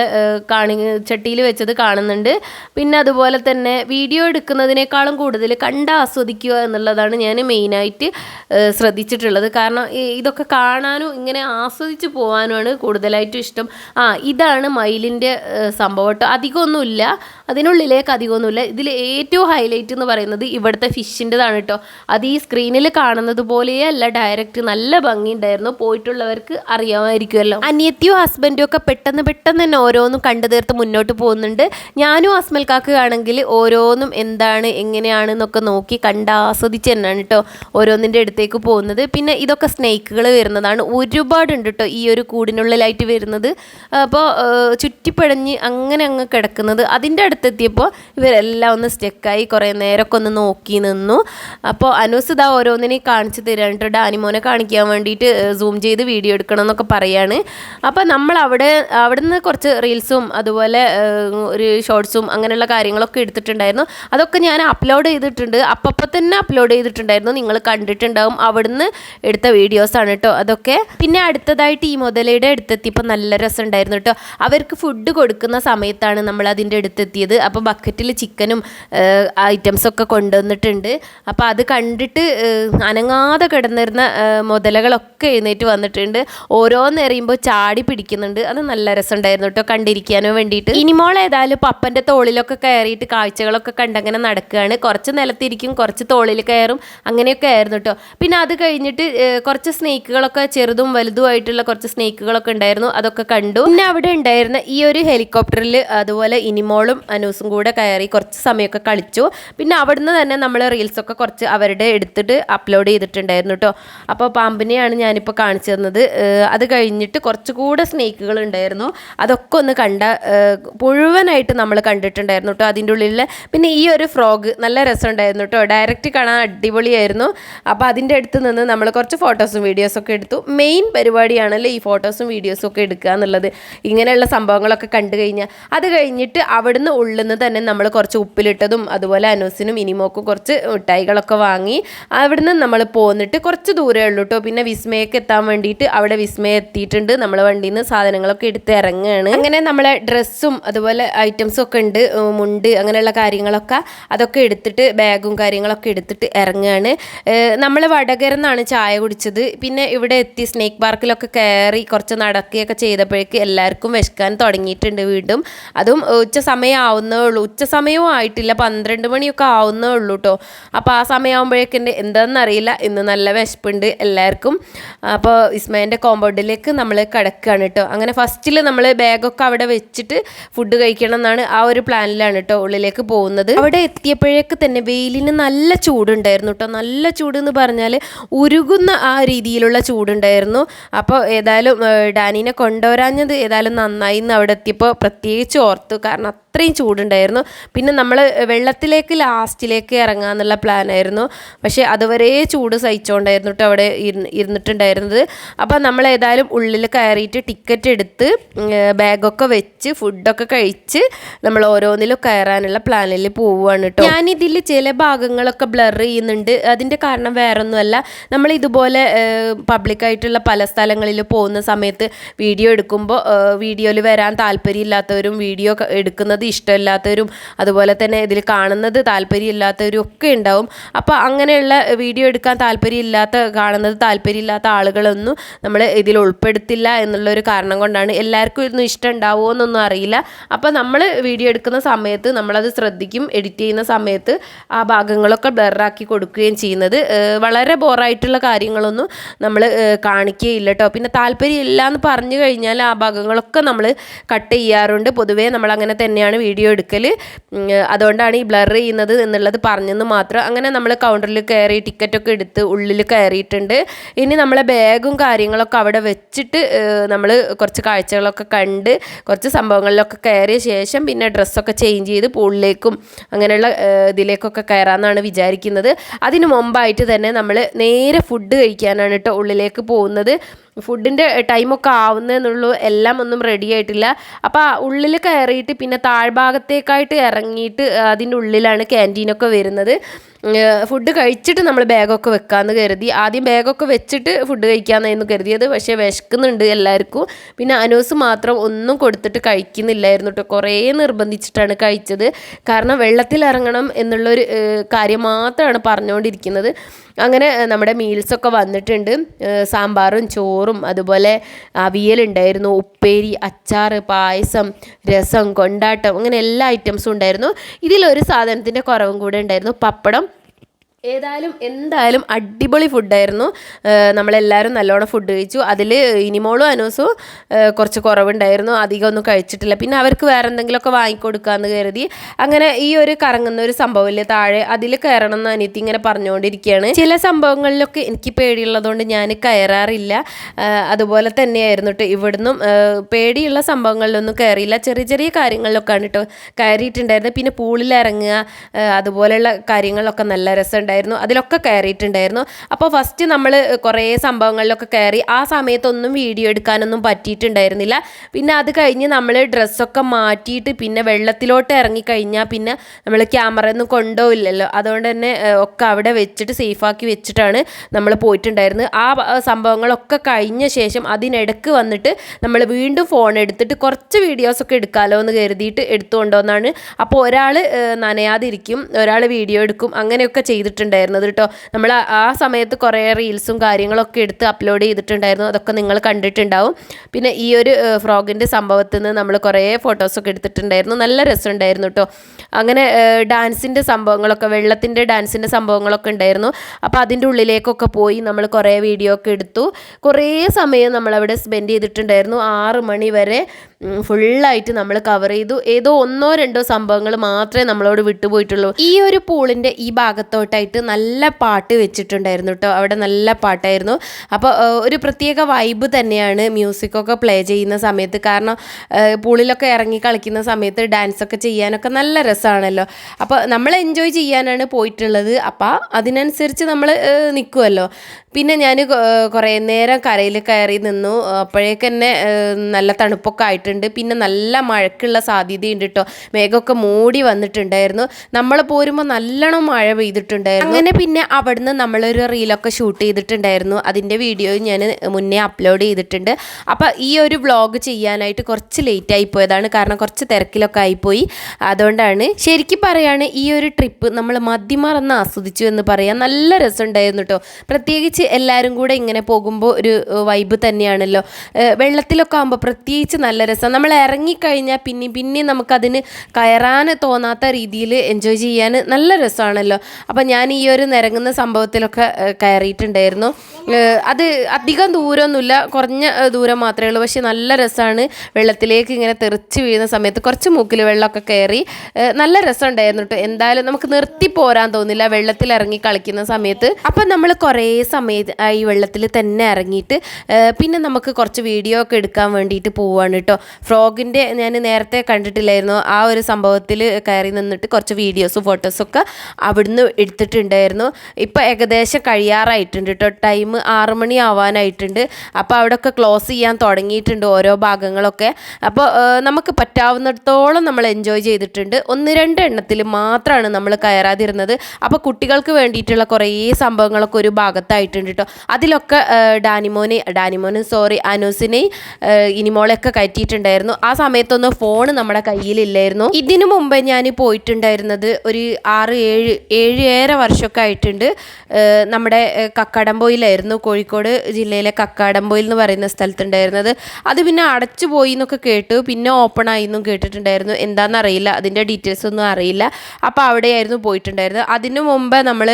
കാണി ചട്ടിയിൽ വെച്ചത് കാണുന്നുണ്ട്. പിന്നെ അതുപോലെ തന്നെ വീഡിയോ എടുക്കുന്നതിനേക്കാളും കൂടുതൽ കണ്ട് ആസ്വദിക്കുക എന്നുള്ളതാണ് ഞാൻ മെയിനായിട്ട് ശ്രദ്ധിച്ചിട്ടുള്ളത്. കാരണം ഇതൊക്കെ കാണാനും ഇങ്ങനെ ആസ്വദിച്ച് പോകാനുമാണ് കൂടുതലായിട്ടും ഇഷ്ടം. ആ ഇതാണ് മയിലിന്റെ സംഭവം കേട്ടോ. അധികമൊന്നുമില്ല. അതിനുള്ളിലേക്ക് അധികമൊന്നുമില്ല. ഇതിൽ ഏറ്റവും ഹൈലൈറ്റ് എന്ന് പറയുന്നത് ഇവിടുത്തെ ഫിഷിന്റെതാണ് കേട്ടോ. അത് ഈ സ്ക്രീനിൽ കാണുന്നത് പോലെയേ അല്ല ഡയറക്റ്റ് നല്ല ഭംഗിയുണ്ടായിരുന്നു. പോയിട്ടുള്ളവർക്ക് അറിയാമായിരിക്കുമല്ലോ. അനിയത്തിയും ഹസ്ബൻഡും ഒക്കെ പെട്ടെന്ന് പെട്ടെന്ന് തന്നെ ഓരോന്നും കണ്ടു തീർത്ത് മുന്നോട്ട് പോകുന്നുണ്ട്. ഞാനും അസ്മൽക്കാക്ക് ആണെങ്കിൽ ഓരോന്നും എന്താണ് എങ്ങനെയാണ് എന്നൊക്കെ നോക്കി കണ്ട് ആസ്വദിച്ച് തന്നെയാണ് കേട്ടോ ഓരോന്നിന്റെ അടുത്തേക്ക് പോകുന്നത്. പിന്നെ ഇതൊക്കെ സ്നേക്കുകൾ വരുന്നതാണ്. ഒരുപാടുണ്ട് കേട്ടോ ഈ ഒരു കൂടിനുള്ളിലായിട്ട് വരുന്നത്. അപ്പോൾ ചുറ്റിപ്പഴഞ്ഞ് അങ്ങനെ അങ്ങ് കിടക്കുന്നത്. അതിന്റെ അടുത്തെത്തിയപ്പോൾ ഇവരെല്ലാം ഒന്ന് സ്റ്റെക്കായി കുറേ നേരമൊക്കെ ഒന്ന് നോക്കി നിന്നു. അപ്പോൾ അനൂസ് ഇതാ ഓരോന്നിനെ കാണിച്ചു തരാൻ കേട്ടോ ഡാനിമോനെ കാണിക്കാൻ വേണ്ടിയിട്ട് സൂം ചെയ്ത് വീഡിയോ എടുക്കണം എന്നൊക്കെ പറയാണ്. അപ്പോൾ നമ്മൾ അവിടെ അവിടെ നിന്ന് കുറച്ച് റീൽസും അതുപോലെ ഒരു ഷോർട്സും അങ്ങനെ അങ്ങനെയുള്ള കാര്യങ്ങളൊക്കെ എടുത്തിട്ടുണ്ടായിരുന്നു. അതൊക്കെ ഞാൻ അപ്ലോഡ് ചെയ്തിട്ടുണ്ട്. അപ്പം തന്നെ അപ്ലോഡ് ചെയ്തിട്ടുണ്ടായിരുന്നു. നിങ്ങൾ കണ്ടിട്ടുണ്ടാവും. അവിടുന്ന് എടുത്ത വീഡിയോസാണ് കേട്ടോ അതൊക്കെ. പിന്നെ അടുത്തതായിട്ട് ഈ മുതലയുടെ അടുത്തെത്തിയപ്പോൾ നല്ല രസമുണ്ടായിരുന്നു കേട്ടോ അവർക്ക് ഫുഡ് കൊടുക്കുന്ന സമയത്താണ് നമ്മൾ അതിന്റെ അടുത്തെത്തിയത്. അപ്പോൾ ബക്കറ്റിൽ ചിക്കനും ഐറ്റംസൊക്കെ കൊണ്ടുവന്നിട്ടുണ്ട്. അപ്പോൾ അത് കണ്ടിട്ട് അനങ്ങാതെ കിടന്നിരുന്ന മുതലകളൊക്കെ എഴുന്നേറ്റ് വന്നിട്ടുണ്ട്. ഓരോന്ന് എറിയുമ്പോൾ ചാടി പിടിക്കുന്നുണ്ട്. അത് നല്ല രസമുണ്ടായിരുന്നു കേട്ടോ കണ്ടിരിക്കാനോ വേണ്ടിയിട്ട്. ഇനിമോൾ ഏതായാലും പപ്പന്റെ തോളിലൊക്കെ കയറിയിട്ട് കാഴ്ചകളൊക്കെ കണ്ടങ്ങനെ നടക്കുകയാണ്. കുറച്ച് നിലത്തിരിക്കും കുറച്ച് തോളിൽ കയറും അങ്ങനെയൊക്കെ ആയിരുന്നു കേട്ടോ പിന്നെ അത് കഴിഞ്ഞിട്ട് കുറച്ച് സ്നേക്കുകളൊക്കെ ചെറുതും വലുതുമായിട്ടുള്ള കുറച്ച് സ്നേക്കുകളൊക്കെ ഉണ്ടായിരുന്നു അതൊക്കെ കണ്ടു. പിന്നെ അവിടെ ഉണ്ടായിരുന്ന ഈ ഒരു ഹെലികോപ്റ്ററിൽ അതുപോലെ ഇനിമോളും അനൂസും കൂടെ കയറി കുറച്ച് സമയമൊക്കെ കളിച്ചു. പിന്നെ അവിടുന്ന് തന്നെ നമ്മൾ റീൽസൊക്കെ കുറച്ച് അവരുടെ എടുത്തിട്ട് അപ്ലോഡ് ചെയ്തിട്ടുണ്ടായിരുന്നു കേട്ടോ അപ്പോൾ പാമ്പിനെയാണ് ഞാനിപ്പോൾ കാണിച്ചു തന്നത്. അത് കഴിഞ്ഞിട്ട് കുറച്ചുകൂടെ സ്നേക്കുകൾ ഉണ്ടായിരുന്നു. അതൊക്കെ ഒന്ന് കണ്ട മുഴുവനായിട്ട് നമ്മൾ കണ്ടിട്ടുണ്ടായിരുന്നു. കേട്ടോ അതിന്റെ ഉള്ളിൽ പിന്നെ ഈ ഒരു ഫ്രോഗ് നല്ല രസമുണ്ടായിരുന്നു കേട്ടോ. ഡയറക്റ്റ് കാണാൻ അടിപൊളിയായിരുന്നു. അപ്പോൾ അതിന്റെ അടുത്ത് നിന്ന് നമ്മൾ കുറച്ച് ഫോട്ടോസും വീഡിയോസും ഒക്കെ എടുത്തു. മെയിൻ പരിപാടിയാണല്ലോ ഈ ഫോട്ടോസും വീഡിയോസും ഒക്കെ എടുക്കുക എന്നുള്ളത്. ഇങ്ങനെയുള്ള സംഭവങ്ങളൊക്കെ കണ്ടു കഴിഞ്ഞാൽ അത് കഴിഞ്ഞിട്ട് അവിടുന്ന് ഉള്ളിൽ നിന്ന് തന്നെ നമ്മൾ കുറച്ച് ഉപ്പിലിട്ടതും അതുപോലെ അനൂസിനും ഇനിമോക്കും കുറച്ച് മിഠായികളൊക്കെ വാങ്ങി അവിടുന്ന് നമ്മൾ പോന്നിട്ട് കുറച്ച് ദൂരമേ ഉള്ളൂ കേട്ടോ. പിന്നെ വിസ്മയൊക്കെ എത്താൻ വേണ്ടിയിട്ട് അവിടെ വിസ്മയ എത്തിയിട്ടുണ്ട്. നമ്മൾ വണ്ടിയിൽ നിന്ന് സാധനങ്ങളൊക്കെ എടുത്ത് ഇറങ്ങുകയാണ് അങ്ങനെ നമ്മളെ ഡ്രസ്സും അതുപോലെ ഐറ്റംസും ഒക്കെ ഉണ്ട്. മുണ്ട് അങ്ങനെയുള്ള കാര്യങ്ങളൊക്കെ അതൊക്കെ എടുത്തിട്ട് ബാഗും കാര്യങ്ങളൊക്കെ എടുത്തിട്ട് ഇറങ്ങുകയാണ് നമ്മൾ വടകരന്നാണ് ചായ കുടിച്ചത്. പിന്നെ ഇവിടെ എത്തി സ്നേക്ക് പാർക്കിലൊക്കെ കയറി കുറച്ച് നടക്കുകയൊക്കെ ചെയ്തപ്പോഴേക്ക് എല്ലാവർക്കും വിശക്കാൻ തുടങ്ങിയിട്ടുണ്ട് വീണ്ടും. അതും ഉച്ച സമയം ആവുന്നേ ഉള്ളൂ. ഉച്ച സമയവും ആയിട്ടില്ല പന്ത്രണ്ട് മണിയൊക്കെ ആവുന്നേ ഉള്ളൂ കേട്ടോ അപ്പോൾ ആ സമയമാകുമ്പോഴേക്കും എന്താണെന്നറിയില്ല ഇന്ന് നല്ല വിശപ്പുണ്ട് എല്ലാവർക്കും. അപ്പോൾ ഇസ്മയന്റെ കോമ്പൗണ്ടിലേക്ക് നമ്മൾ കിടക്കുകയാണ് കേട്ടോ അങ്ങനെ ഫസ്റ്റിൽ നമ്മൾ ബാഗൊക്കെ അവിടെ വെച്ചിട്ട് ഫുഡ് കഴിക്കണം എന്നാണ് ആ ഒരു പ്ലാനിലാണ് കേട്ടോ ഉള്ളിലേക്ക് പോകുന്നത്. അവിടെ എത്തിയപ്പോഴേക്ക് തന്നെ വെയിലിന് നല്ല ചൂടുണ്ടായിരുന്നു കേട്ടോ നല്ല ചൂട് എന്ന് പറഞ്ഞാൽ ഉരുകുന്ന ആ രീതിയിലുള്ള ചൂടുണ്ടായിരുന്നു. അപ്പോൾ ഏതായാലും ഡാനിനെ കൊണ്ടുവരാഞ്ഞത് ഏതായാലും നന്നായി എന്ന് അവിടെ എത്തിയപ്പോൾ പ്രത്യേകിച്ച് ഓർത്തു. കാരണം അത്രയും ചൂടുണ്ടായിരുന്നു. പിന്നെ നമ്മൾ വെള്ളത്തിലേക്ക് ലാസ്റ്റിലേക്ക് ഇറങ്ങുക എന്നുള്ള പ്ലാനായിരുന്നു പക്ഷേ അതുവരെ ചൂട് സഹിച്ചുകൊണ്ടായിരുന്നു കേട്ടോ അവിടെ ഇരു ഇരുന്നിട്ടുണ്ടായിരുന്നത്. അപ്പോൾ നമ്മൾ ഏതായാലും ഉള്ളിൽ കയറിയിട്ട് ടിക്കറ്റ് എടുത്ത് ബാഗൊക്കെ വെച്ച് ഫുഡൊക്കെ കഴിച്ച് നമ്മൾ ഓരോന്നിലും കയറാനുള്ള പ്ലാനിൽ പോവുകയാണ് കേട്ടോ ഞാനിതിൽ ചില ഭാഗങ്ങളൊക്കെ ബ്ലർ ചെയ്യുന്നുണ്ട്. അതിന്റെ കാരണം വേറൊന്നുമല്ല. നമ്മൾ ഇതുപോലെ പബ്ലിക്കായിട്ടുള്ള പല സ്ഥലങ്ങളിൽ പോകുന്ന സമയത്ത് വീഡിയോ എടുക്കുമ്പോൾ വീഡിയോയിൽ വരാൻ താല്പര്യമില്ലാത്തവരും വീഡിയോ ക- എടുക്കുന്നത് ഇഷ്ടമില്ലാത്തവരും അതുപോലെ തന്നെ ഇതിൽ കാണുന്നത് താല്പര്യമില്ലാത്തവരും ഒക്കെ ഉണ്ടാവും. അപ്പോൾ അങ്ങനെയുള്ള വീഡിയോ എടുക്കാൻ താല്പര്യമില്ലാത്ത കാണുന്നത് താല്പര്യമില്ലാത്ത ആളുകളൊന്നും നമ്മൾ ഇതിൽ ഉൾപ്പെടുത്തില്ല എന്നുള്ളൊരു കാരണം കൊണ്ടാണ് എല്ലാവർക്കും ഇതൊന്നും ഇഷ്ടം ഉണ്ടാവുമോ എന്നൊന്നും അറിയില്ല. അപ്പോൾ നമ്മൾ വീഡിയോ എടുക്കുന്ന സമയത്ത് നമ്മളത് ശ്രദ്ധിക്കും എഡിറ്റ് ചെയ്യുന്ന സമയത്ത് ആ ഭാഗങ്ങളൊക്കെ ബ്ലറാക്കി കൊടുക്കുകയും ചെയ്യുന്നത്. വളരെ ബോറായിട്ടുള്ള കാര്യങ്ങളൊന്നും നമ്മൾ കാണിക്കുകയില്ല കേട്ടോ. പിന്നെ താല്പര്യമില്ല എന്ന് പറഞ്ഞു കഴിഞ്ഞാൽ ആ ഭാഗങ്ങളൊക്കെ നമ്മൾ കട്ട് ചെയ്യാറുണ്ട്. പൊതുവേ നമ്മൾ അങ്ങനെ തന്നെയാണ് വീഡിയോ എടുക്കൽ അതുകൊണ്ടാണ് ഈ ബ്ലർ ചെയ്യുന്നത് എന്നുള്ളത് പറഞ്ഞെന്ന് മാത്രം. അങ്ങനെ നമ്മൾ കൗണ്ടറിൽ കയറി ടിക്കറ്റൊക്കെ എടുത്ത് ഉള്ളിൽ കയറിയിട്ടുണ്ട് ഇനി നമ്മളെ ബാഗും കാര്യങ്ങളൊക്കെ അവിടെ വെച്ചിട്ട് നമ്മൾ കുറച്ച് കാഴ്ചകളൊക്കെ കണ്ട് കുറച്ച് സംഭവങ്ങളിലൊക്കെ കയറിയ ശേഷം പിന്നെ ഡ്രസ്സൊക്കെ ചേഞ്ച് ചെയ്ത് പൂളിലേക്കും അങ്ങനെയുള്ള ഇതിലേക്കൊക്കെ കയറാമെന്നാണ് വിചാരിക്കുന്നത്. അതിന് മുമ്പായിട്ട് തന്നെ നമ്മൾ നേരെ ഫുഡ് കഴിക്കാനാണ് കേട്ടോ ഉള്ളിലേക്ക് പോകുന്നത്. ഫുഡിന്റെ ടൈമൊക്കെ ആവുന്നതെന്നുള്ളൂ എല്ലാം ഒന്നും റെഡി ആയിട്ടില്ല. അപ്പോൾ ഉള്ളിൽ കയറിയിട്ട് പിന്നെ താഴ്ഭാഗത്തേക്കായിട്ട് ഇറങ്ങിയിട്ട് അതിന്റെ ഉള്ളിലാണ് ക്യാന്റീനൊക്കെ വരുന്നത്. ഫുഡ് കഴിച്ചിട്ട് നമ്മൾ ബാഗൊക്കെ വെക്കാമെന്ന് കരുതി. ആദ്യം ബാഗൊക്കെ വെച്ചിട്ട് ഫുഡ് കഴിക്കാമെന്നായിരുന്നു കരുതിയത്. പക്ഷേ വിശക്കുന്നുണ്ട് എല്ലാവർക്കും. പിന്നെ അനൂസ് മാത്രം ഒന്നും കൊടുത്തിട്ട് കഴിക്കുന്നില്ലായിരുന്നു കേട്ടോ കുറേ നിർബന്ധിച്ചിട്ടാണ് കഴിച്ചത്. കാരണം വെള്ളത്തിൽ ഇറങ്ങണം എന്നുള്ളൊരു കാര്യം മാത്രമാണ് പറഞ്ഞുകൊണ്ടിരിക്കുന്നത് അങ്ങനെ നമ്മുടെ മീൽസൊക്കെ വന്നിട്ടുണ്ട്. സാമ്പാറും ചോറും അതുപോലെ അവിയലുണ്ടായിരുന്നു ഉപ്പേരി അച്ചാറ് പായസം രസം കൊണ്ടാട്ടം അങ്ങനെ എല്ലാ ഐറ്റംസും ഉണ്ടായിരുന്നു. ഇതിലൊരു സാധനത്തിന്റെ കുറവും കൂടെ ഉണ്ടായിരുന്നു. പപ്പടം ഏതായാലും എന്തായാലും അടിപൊളി ഫുഡായിരുന്നു. നമ്മളെല്ലാവരും നല്ലോണം ഫുഡ് കഴിച്ചു. അതിൽ ഇനിമോളും അനൂസും കുറച്ച് കുറവുണ്ടായിരുന്നു. അധികം ഒന്നും കഴിച്ചിട്ടില്ല. പിന്നെ അവർക്ക് വേറെ എന്തെങ്കിലുമൊക്കെ വാങ്ങിക്കൊടുക്കാമെന്ന് കരുതി അങ്ങനെ ഈ ഒരു കറങ്ങുന്ന ഒരു സംഭവമില്ലേ താഴെ അതിൽ കയറണം എന്ന് അനിയത്തി ഇങ്ങനെ പറഞ്ഞുകൊണ്ടിരിക്കുകയാണ്. ചില സംഭവങ്ങളിലൊക്കെ എനിക്ക് പേടിയുള്ളതുകൊണ്ട് ഞാൻ കയറാറില്ല. അതുപോലെ തന്നെയായിരുന്നു കേട്ടോ ഇവിടുന്നും. പേടിയുള്ള സംഭവങ്ങളിലൊന്നും കയറിയില്ല. ചെറിയ ചെറിയ കാര്യങ്ങളിലൊക്കെയാണ് കേട്ടോ കയറിയിട്ടുണ്ടായിരുന്നത്. പിന്നെ പൂളിൽ ഇറങ്ങുക അതുപോലെയുള്ള കാര്യങ്ങളിലൊക്കെ നല്ല രസമുണ്ടായിരുന്നു. ഉണ്ടായിരുന്നു. അതിലൊക്കെ കയറിയിട്ടുണ്ടായിരുന്നു. അപ്പോൾ ഫസ്റ്റ് നമ്മൾ കുറേ സംഭവങ്ങളിലൊക്കെ കയറി. ആ സമയത്തൊന്നും വീഡിയോ എടുക്കാനൊന്നും പറ്റിയിട്ടുണ്ടായിരുന്നില്ല. പിന്നെ അത് കഴിഞ്ഞ് നമ്മൾ ഡ്രസ്സൊക്കെ മാറ്റിയിട്ട് പിന്നെ വെള്ളത്തിലോട്ട് ഇറങ്ങിക്കഴിഞ്ഞാൽ പിന്നെ നമ്മൾ ക്യാമറ ഒന്നും കൊണ്ടുപോയില്ലല്ലോ അതുകൊണ്ട് തന്നെ ഒക്കെ അവിടെ വെച്ചിട്ട് സേഫാക്കി വെച്ചിട്ടാണ് നമ്മൾ പോയിട്ടുണ്ടായിരുന്നത്. ആ സംഭവങ്ങളൊക്കെ കഴിഞ്ഞ ശേഷം അതിനിടക്ക് വന്നിട്ട് നമ്മൾ വീണ്ടും ഫോൺ എടുത്തിട്ട് കുറച്ച് വീഡിയോസൊക്കെ എടുക്കാമല്ലോ എന്ന് കരുതിയിട്ട് എടുത്തുകൊണ്ടുവന്നാണ്. അപ്പോൾ ഒരാൾ നനയാതിരിക്കും. ഒരാൾ വീഡിയോ എടുക്കും. അങ്ങനെയൊക്കെ ചെയ്തിട്ടുണ്ടായിരുന്നത് കേട്ടോ നമ്മൾ ആ- സമയത്ത് കുറേ റീൽസും കാര്യങ്ങളൊക്കെ എടുത്ത് അപ്ലോഡ് ചെയ്തിട്ടുണ്ടായിരുന്നു. അതൊക്കെ നിങ്ങൾ കണ്ടിട്ടുണ്ടാവും. പിന്നെ ഈ ഒരു ഫ്രോഗിന്റെ സംഭവത്തിൽ നിന്ന് നമ്മൾ കുറേ ഫോട്ടോസൊക്കെ എടുത്തിട്ടുണ്ടായിരുന്നു. നല്ല രസമുണ്ടായിരുന്നു കേട്ടോ അങ്ങനെ ഡാൻസിന്റെ സംഭവങ്ങളൊക്കെ വെള്ളത്തിന്റെ ഡാൻസിന്റെ സംഭവങ്ങളൊക്കെ ഉണ്ടായിരുന്നു. അപ്പോൾ അതിന്റെ ഉള്ളിലേക്കൊക്കെ പോയി നമ്മൾ കുറേ വീഡിയോ ഒക്കെ എടുത്തു. കുറേ സമയം നമ്മളവിടെ സ്പെൻഡ് ചെയ്തിട്ടുണ്ടായിരുന്നു. ആറ് മണി വരെ ഫുള്ളായിട്ട് നമ്മൾ കവർ ചെയ്തു. ഏതോ ഒന്നോ രണ്ടോ സംഭവങ്ങൾ മാത്രമേ നമ്മളോട് വിട്ടുപോയിട്ടുള്ളൂ. ഈ ഒരു പൂളിന്റെ ഈ ഭാഗത്തോട്ടായിട്ട് നല്ല പാട്ട് വെച്ചിട്ടുണ്ടായിരുന്നു കേട്ടോ. അവിടെ നല്ല പാട്ടായിരുന്നു. അപ്പോൾ ഒരു പ്രത്യേക വൈബ് തന്നെയാണ് മ്യൂസിക്കൊക്കെ പ്ലേ ചെയ്യുന്ന സമയത്ത്. കാരണം പൂളിലൊക്കെ ഇറങ്ങി കളിക്കുന്ന സമയത്ത് ഡാൻസൊക്കെ ചെയ്യാനൊക്കെ നല്ല രസമാണല്ലോ അപ്പോൾ നമ്മൾ എൻജോയ് ചെയ്യാനാണ് പോയിട്ടുള്ളത്. അപ്പോൾ അതിനനുസരിച്ച് നമ്മൾ നിൽക്കുമല്ലോ പിന്നെ ഞാൻ കുറേ നേരം കരയിൽ കയറി നിന്നു. അപ്പോഴേക്ക് തന്നെ നല്ല തണുപ്പൊക്കെ ആയിട്ടുണ്ട്. പിന്നെ നല്ല മഴക്കുള്ള സാധ്യതയുണ്ട് കേട്ടോ മേഘമൊക്കെ മൂടി വന്നിട്ടുണ്ടായിരുന്നു. നമ്മൾ പോരുമ്പോൾ നല്ലോണം മഴ പെയ്തിട്ടുണ്ടായിരുന്നു. അങ്ങനെ പിന്നെ അവിടുന്ന് നമ്മളൊരു റീലൊക്കെ ഷൂട്ട് ചെയ്തിട്ടുണ്ടായിരുന്നു. അതിന്റെ വീഡിയോ ഞാൻ മുന്നേ അപ്ലോഡ് ചെയ്തിട്ടുണ്ട്. അപ്പോൾ ഈ ഒരു വ്ളോഗ് ചെയ്യാനായിട്ട് കുറച്ച് ലേറ്റ് ആയി പോയതാണ്. കാരണം കുറച്ച് തിരക്കിലൊക്കെ ആയിപ്പോയി അതുകൊണ്ടാണ് ശരിക്കും പറയാണ് ഈ ഒരു ട്രിപ്പ് നമ്മൾ മദ്യമറന്ന് ആസ്വദിച്ചു എന്ന് പറയാം നല്ല രസമുണ്ടായിരുന്നു കേട്ടോ പ്രത്യേകിച്ച് എല്ലാവരും കൂടെ ഇങ്ങനെ പോകുമ്പോൾ ഒരു വൈബ് തന്നെയാണല്ലോ. വെള്ളത്തിലൊക്കെ ആകുമ്പോൾ പ്രത്യേകിച്ച് നല്ല രസം. നമ്മൾ ഇറങ്ങിക്കഴിഞ്ഞാൽ പിന്നെ പിന്നെ നമുക്കതിന് കയറാൻ തോന്നാത്ത രീതിയിൽ എൻജോയ് ചെയ്യാൻ നല്ല രസമാണല്ലോ അപ്പം ഞാൻ ഈ ഒരു നിരങ്ങുന്ന സംഭവത്തിലൊക്കെ കയറിയിട്ടുണ്ടായിരുന്നു. അത് അധികം ദൂരമൊന്നുമില്ല കുറഞ്ഞ ദൂരം മാത്രമേ ഉള്ളൂ. പക്ഷേ നല്ല രസമാണ് വെള്ളത്തിലേക്ക് ഇങ്ങനെ തെറിച്ച് വീഴുന്ന സമയത്ത് കുറച്ച് മൂക്കിൽ വെള്ളമൊക്കെ കയറി നല്ല രസമുണ്ടായിരുന്നു കേട്ടോ എന്തായാലും നമുക്ക് നിർത്തി പോരാൻ തോന്നില്ല. വെള്ളത്തിൽ ഇറങ്ങി കളിക്കുന്ന സമയത്ത്. അപ്പം നമ്മൾ കുറേ സമയത്ത് ഈ വെള്ളത്തിൽ തന്നെ ഇറങ്ങിയിട്ട് പിന്നെ നമുക്ക് കുറച്ച് വീഡിയോ ഒക്കെ എടുക്കാൻ വേണ്ടിയിട്ട് പോവാണ് കേട്ടോ ഫ്രോഗിന്റെ ഞാൻ നേരത്തെ കണ്ടിട്ടില്ലായിരുന്നു. ആ ഒരു സംഭവത്തിൽ കയറി നിന്നിട്ട് കുറച്ച് വീഡിയോസും ഒക്കെ അവിടുന്ന് എടുത്തിട്ടുണ്ടായിരുന്നു. ഇപ്പോൾ ഏകദേശം കഴിയാറായിട്ടുണ്ട് കേട്ടോ ടൈം ആറ് മണി ആവാനായിട്ടുണ്ട്. അപ്പോൾ അവിടെയൊക്കെ ക്ലോസ് ചെയ്യാൻ തുടങ്ങിയിട്ടുണ്ട് ഓരോ ഭാഗങ്ങളൊക്കെ. അപ്പോൾ നമുക്ക് പറ്റാവുന്നിടത്തോളം നമ്മൾ എൻജോയ് ചെയ്തിട്ടുണ്ട്. ഒന്ന് രണ്ട് എണ്ണത്തിൽ മാത്രമാണ് നമ്മൾ കയറാതിരുന്നത്. അപ്പോൾ കുട്ടികൾക്ക് വേണ്ടിയിട്ടുള്ള കുറേ സംഭവങ്ങളൊക്കെ ഒരു ഭാഗത്തായിട്ടുണ്ട് കേട്ടോ അതിലൊക്കെ ഡാനിമോനെ ഡാനിമോനെ സോറി അനൂസിനെ ഇനിമോളെയൊക്കെ കയറ്റിയിട്ടുണ്ടായിരുന്നു. ആ സമയത്തൊന്നും ഫോൺ നമ്മുടെ കയ്യിലില്ലായിരുന്നു. ഇതിനു മുമ്പ് ഞാൻ പോയിട്ടുണ്ടായിരുന്നത് ഒരു ആറ് ഏഴ് ഏഴ് ഏറെ വർഷമൊക്കെ ആയിട്ടുണ്ട്. നമ്മുടെ കക്കാടംപോയിലായിരുന്നു. കോഴിക്കോട് ജില്ലയിലെ കക്കാടംപോയിൽ എന്ന് പറയുന്ന സ്ഥലത്തുണ്ടായിരുന്നത്. അത് പിന്നെ അടച്ചു പോയി എന്നൊക്കെ കേട്ടു. പിന്നെ ഓപ്പൺ ആയി എന്നും കേട്ടിട്ടുണ്ടായിരുന്നു. എന്താണെന്നറിയില്ല അതിന്റെ ഡീറ്റെയിൽസ് ഒന്നും അറിയില്ല. അപ്പോൾ അവിടെയായിരുന്നു പോയിട്ടുണ്ടായിരുന്നത്. അതിനു മുമ്പ് നമ്മൾ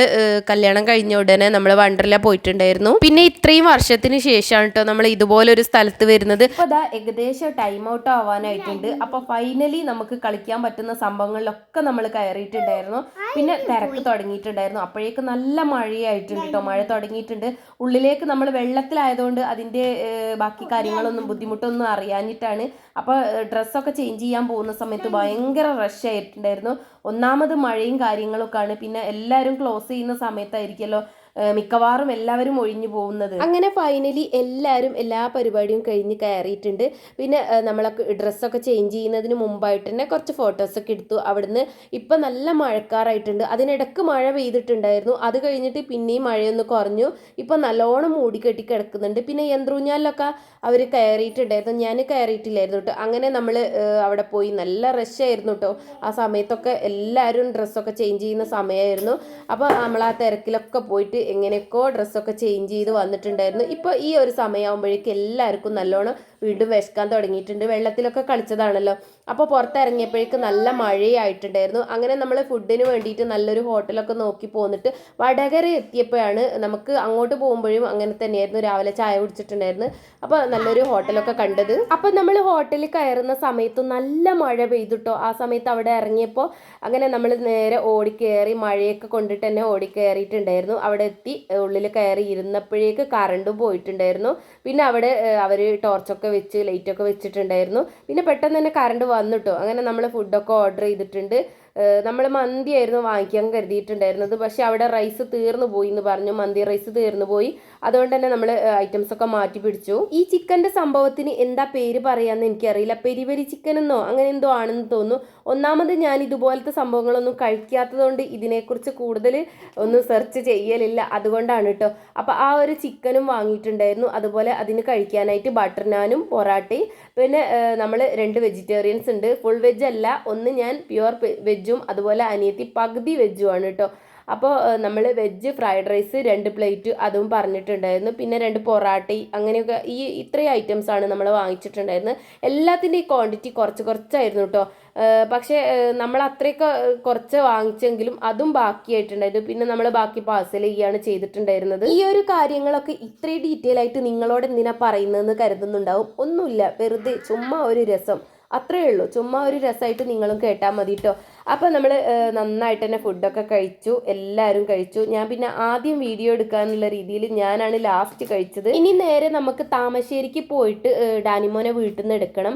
കല്യാണം കഴിഞ്ഞ ഉടനെ നമ്മൾ വണ്ടർല പോയിട്ടുണ്ടായിരുന്നു. പിന്നെ ഇത്രയും വർഷത്തിന് ശേഷമാണ് കേട്ടോ നമ്മൾ ഇതുപോലൊരു സ്ഥലത്ത് വരുന്നത്. അപ്പോൾ ഏകദേശം ടൈം ഔട്ട് ആവാനായിട്ടുണ്ട്. അപ്പോൾ ഫൈനലി നമുക്ക് കളിക്കാൻ പറ്റുന്ന സംഭവങ്ങളിലൊക്കെ നമ്മൾ കയറിയിട്ടുണ്ടായിരുന്നു. പിന്നെ തിരക്ക് തുടങ്ങിയിട്ടുണ്ടായിരുന്നു. അപ്പോഴേക്ക് നല്ല മഴയായിട്ടുണ്ട് കേട്ടോ മഴ തുടങ്ങിയിട്ടുണ്ട്. ഉള്ളിലേക്ക് നമ്മൾ വെള്ളത്തിലായതുകൊണ്ട് അതിന്റെ ബാക്കി കാര്യങ്ങളൊന്നും ബുദ്ധിമുട്ടൊന്നും അറിയാനിട്ടാണ് അപ്പോൾ ഡ്രസ്സൊക്കെ ചേഞ്ച് ചെയ്യാൻ പോകുന്ന സമയത്ത് ഭയങ്കര റഷ് ആയിട്ടുണ്ടായിരുന്നു ഒന്നാമത് മഴയും കാര്യങ്ങളൊക്കെയാണ്. പിന്നെ എല്ലാവരും ക്ലോസ് ചെയ്യുന്ന സമയത്തായിരിക്കുമല്ലോ മിക്കവാറും എല്ലാവരും ഒഴിഞ്ഞു പോകുന്നത്. അങ്ങനെ ഫൈനലി എല്ലാവരും എല്ലാ പരിപാടിയും കഴിഞ്ഞ് കയറിയിട്ടുണ്ട്. പിന്നെ നമ്മളൊക്കെ ഡ്രസ്സൊക്കെ ചേഞ്ച് ചെയ്യുന്നതിന് മുമ്പായിട്ട് തന്നെ കുറച്ച് ഫോട്ടോസൊക്കെ എടുത്തു. അവിടുന്ന് ഇപ്പം നല്ല മഴക്കാറായിട്ടുണ്ട്. അതിനിടക്ക് മഴ പെയ്തിട്ടുണ്ടായിരുന്നു. അത് കഴിഞ്ഞിട്ട് പിന്നെയും മഴയൊന്ന് കുറഞ്ഞു. ഇപ്പം നല്ലോണം മൂടിക്കെട്ടി കിടക്കുന്നുണ്ട്. പിന്നെ യന്ത്രൂഞ്ഞാലിലൊക്കെ അവർ കയറിയിട്ടുണ്ടായിരുന്നു. ഞാൻ കയറിയിട്ടില്ലായിരുന്നു കേട്ടോ. അങ്ങനെ നമ്മൾ അവിടെ പോയി നല്ല റഷ് ആയിരുന്നു കേട്ടോ. ആ സമയത്തൊക്കെ എല്ലാവരും ഡ്രസ്സൊക്കെ ചേഞ്ച് ചെയ്യുന്ന സമയമായിരുന്നു. അപ്പോൾ നമ്മൾ ആ തിരക്കിലൊക്കെ പോയിട്ട് എങ്ങനെയൊക്കെയോ ഡ്രസ്സൊക്കെ ചേഞ്ച് ചെയ്ത് വന്നിട്ടുണ്ടായിരുന്നു. ഇപ്പോൾ ഈ ഒരു സമയമാകുമ്പോഴേക്കും എല്ലാവർക്കും നല്ലോണം വീണ്ടും വിശക്കാൻ തുടങ്ങിയിട്ടുണ്ട്. വെള്ളത്തിലൊക്കെ കളിച്ചതാണല്ലോ. അപ്പോൾ പുറത്തിറങ്ങിയപ്പോഴേക്ക് നല്ല മഴയായിട്ടുണ്ടായിരുന്നു. അങ്ങനെ നമ്മൾ ഫുഡിന് വേണ്ടിയിട്ട് നല്ലൊരു ഹോട്ടലൊക്കെ നോക്കി പോന്നിട്ട് വടകര എത്തിയപ്പോഴാണ് നമുക്ക് അങ്ങോട്ട് പോകുമ്പോഴും അങ്ങനെ തന്നെയായിരുന്നു. രാവിലെ ചായ കുടിച്ചിട്ടുണ്ടായിരുന്നു. അപ്പോൾ നല്ലൊരു ഹോട്ടലൊക്കെ കണ്ടത്. അപ്പോൾ നമ്മൾ ഹോട്ടലിൽ കയറുന്ന സമയത്ത് നല്ല മഴ പെയ്തിട്ടോ? ആ സമയത്ത് അവിടെ ഇറങ്ങിയപ്പോൾ അങ്ങനെ നമ്മൾ നേരെ ഓടിക്കയറി മഴയൊക്കെ കൊണ്ടിട്ട് തന്നെ ഓടിക്കയറിയിട്ടുണ്ടായിരുന്നു അവിടെ എത്തി ഉള്ളിൽ കയറി ഇരുന്നപ്പോഴേക്ക് കറണ്ടും പോയിട്ടുണ്ടായിരുന്നു. പിന്നെ അവിടെ അവർ ടോർച്ചൊക്കെ വെച്ച് ലൈറ്റൊക്കെ വെച്ചിട്ടുണ്ടായിരുന്നു. പിന്നെ പെട്ടെന്ന് തന്നെ കറണ്ട് വന്നിട്ടോ അങ്ങനെ നമ്മൾ ഫുഡൊക്കെ ഓർഡർ ചെയ്തിട്ടുണ്ട്. നമ്മൾ മന്തി ആയിരുന്നു വാങ്ങിക്കാൻ കരുതിയിട്ടുണ്ടായിരുന്നത്. പക്ഷെ അവിടെ റൈസ് തീർന്നു പോയി എന്ന് പറഞ്ഞു. മന്തി റൈസ് തീർന്നു പോയി. അതുകൊണ്ട് തന്നെ നമ്മൾ ഐറ്റംസ് ഒക്കെ മാറ്റി പിടിച്ചു. ഈ ചിക്കന്റെ സംഭവത്തിന് എന്താ പേര് പറയാന്ന് എനിക്കറിയില്ല. പെരി പെരി ചിക്കൻ എന്നോ അങ്ങനെ എന്തോ ആണെന്ന് തോന്നുന്നു. ഒന്നാമത് ഞാൻ ഇതുപോലത്തെ സംഭവങ്ങളൊന്നും കഴിക്കാത്തതുകൊണ്ട് ഇതിനെക്കുറിച്ച് കൂടുതൽ ഒന്നും സെർച്ച് ചെയ്യലില്ല. അതുകൊണ്ടാണ് കേട്ടോ അപ്പോൾ ആ ഒരു ചിക്കനും വാങ്ങിയിട്ടുണ്ടായിരുന്നു. അതുപോലെ അതിന് കഴിക്കാനായിട്ട് ബട്ടർ നാനും പൊറാട്ടയും. പിന്നെ നമ്മൾ രണ്ട് വെജിറ്റേറിയൻസ് ഉണ്ട്. ഫുൾ വെജ് അല്ല. ഒന്ന് ഞാൻ പ്യുവർ വെജും അതുപോലെ അനിയത്തി പകുതി വെജുമാണ് കേട്ടോ. അപ്പോൾ നമ്മൾ വെജ് ഫ്രൈഡ് റൈസ് രണ്ട് പ്ലേറ്റ് അതും പറഞ്ഞിട്ടുണ്ടായിരുന്നു. പിന്നെ രണ്ട് പൊറാട്ടി അങ്ങനെയൊക്കെ ഈ ഇത്രയും ആണ് നമ്മൾ വാങ്ങിച്ചിട്ടുണ്ടായിരുന്നത്. എല്ലാത്തിന്റെയും ക്വാണ്ടിറ്റി കുറച്ച് കുറച്ചായിരുന്നു കേട്ടോ. പക്ഷേ നമ്മൾ അത്രയൊക്കെ കുറച്ച് വാങ്ങിച്ചെങ്കിലും അതും ബാക്കിയായിട്ടുണ്ടായിരുന്നു. പിന്നെ നമ്മൾ ബാക്കി പാഴ്സൽ ചെയ്യാണ് ചെയ്തിട്ടുണ്ടായിരുന്നത്. ഈ ഒരു കാര്യങ്ങളൊക്കെ ഇത്രയും ഡീറ്റെയിൽ ആയിട്ട് നിങ്ങളോട് എന്തിനാ പറയുന്നതെന്ന് കരുതുന്നുണ്ടാവും. ഒന്നുമില്ല വെറുതെ ചുമ്മാ ഒരു രസം. അത്രയേ ഉള്ളൂ. ചുമ്മാ ഒരു രസമായിട്ട് നിങ്ങളും കേട്ടാൽ മതി കേട്ടോ. അപ്പോൾ നമ്മൾ നന്നായിട്ട് തന്നെ ഫുഡൊക്കെ കഴിച്ചു എല്ലാവരും കഴിച്ചു. ഞാൻ പിന്നെ ആദ്യം വീഡിയോ എടുക്കാനുള്ള രീതിയിൽ ഞാനാണ് ലാസ്റ്റ് കഴിച്ചത്. ഇനി നേരെ നമുക്ക് താമശ്ശേരിക്ക് പോയിട്ട് ഡാനിമോനെ വീട്ടിൽ നിന്ന് എടുക്കണം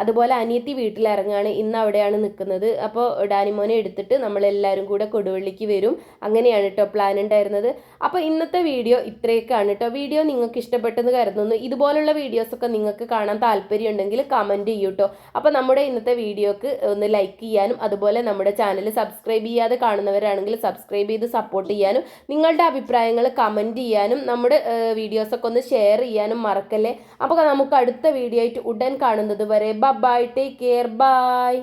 അതുപോലെ അനിയത്തി വീട്ടിലിറങ്ങാണ് ഇന്ന് അവിടെയാണ് നിൽക്കുന്നത് അപ്പോൾ ഡാനിമോനെ എടുത്തിട്ട് നമ്മളെല്ലാവരും കൂടെ കൊടുവള്ളിക്ക് വരും. അങ്ങനെയാണ് കേട്ടോ പ്ലാൻ ഉണ്ടായിരുന്നത്. അപ്പോൾ ഇന്നത്തെ വീഡിയോ ഇത്രയൊക്കെയാണ് കേട്ടോ വീഡിയോ നിങ്ങൾക്ക് ഇഷ്ടപ്പെട്ടെന്ന് കരുതുന്നു. ഇതുപോലുള്ള വീഡിയോസൊക്കെ നിങ്ങൾക്ക് കാണാൻ താല്പര്യം ഉണ്ടെങ്കിൽ കമന്റ് ചെയ്യൂ കേട്ടോ അപ്പോൾ നമ്മുടെ ഇന്നത്തെ വീഡിയോക്ക് ഒന്ന് ലൈക്ക് ചെയ്യാനും അതുപോലെ നമ്മുടെ ചാനൽ സബ്സ്ക്രൈബ് ചെയ്യാതെ കാണുന്നവരാണെങ്കിൽ സബ്സ്ക്രൈബ് ചെയ്ത് സപ്പോർട്ട് ചെയ്യാനും നിങ്ങളുടെ അഭിപ്രായങ്ങൾ കമന്റ് ചെയ്യാനും നമ്മുടെ വീഡിയോസൊക്കെ ഒന്ന് ഷെയർ ചെയ്യാനും മറക്കല്ലേ? അപ്പോൾ നമുക്ക് അടുത്ത വീഡിയോ ആയിട്ട് ഉടൻ കാണുന്നത് വരെ ബൈ ടേക്ക് കെയർ ബൈ